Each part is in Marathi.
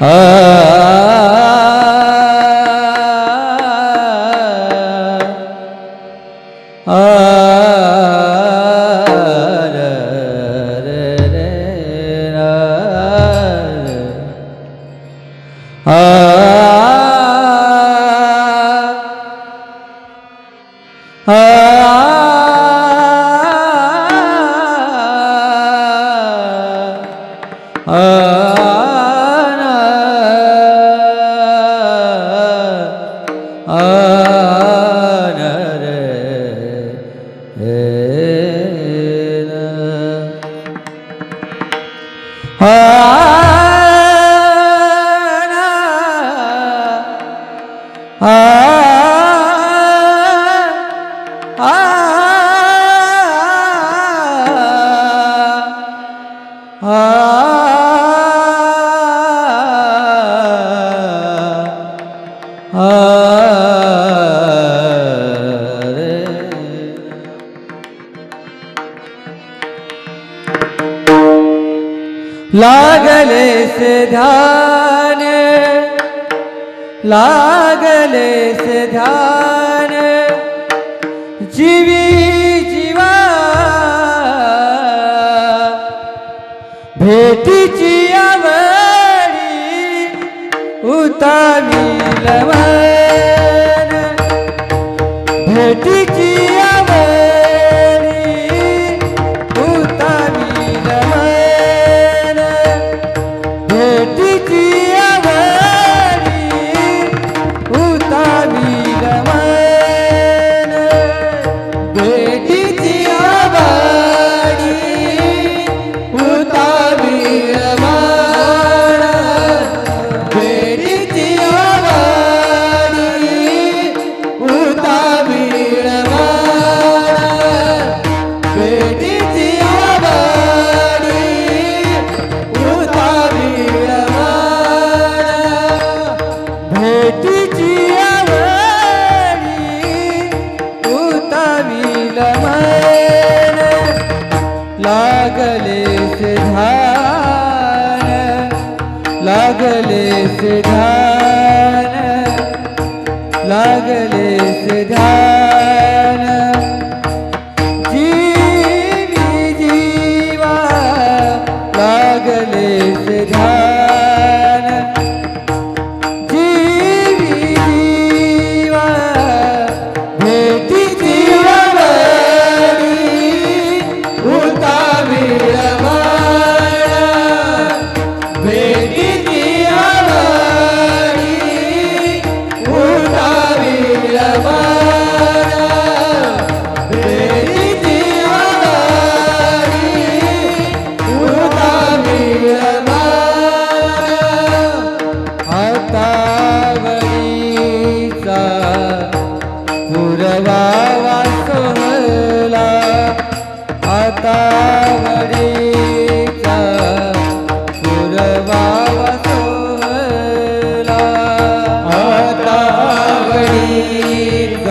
Ah लागले से ध्यान लागले से ध्यान जीवी भेटीची आवडी उतावी लवा लागले सिद्धान लागले सिद्धान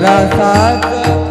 para saca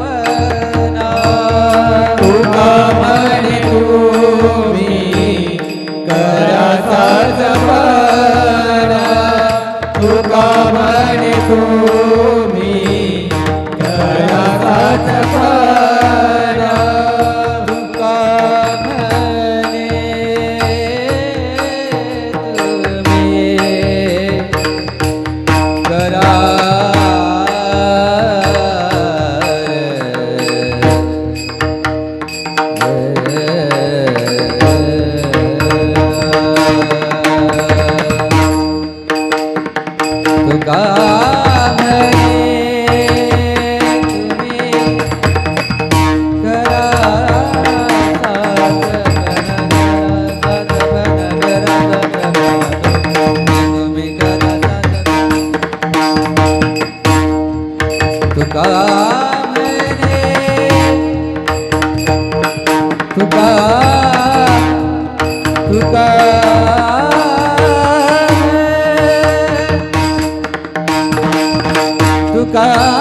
तुका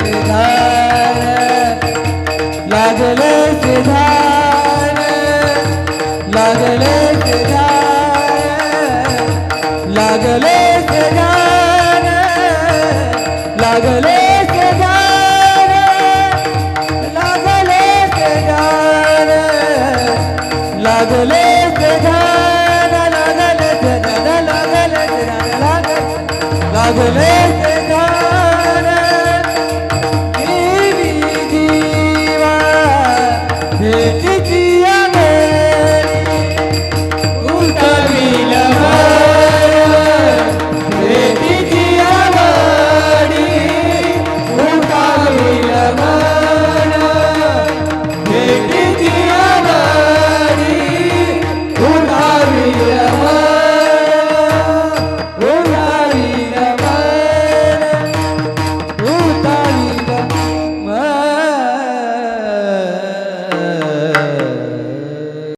लागले लागले लागले लागले लागले लागले लागले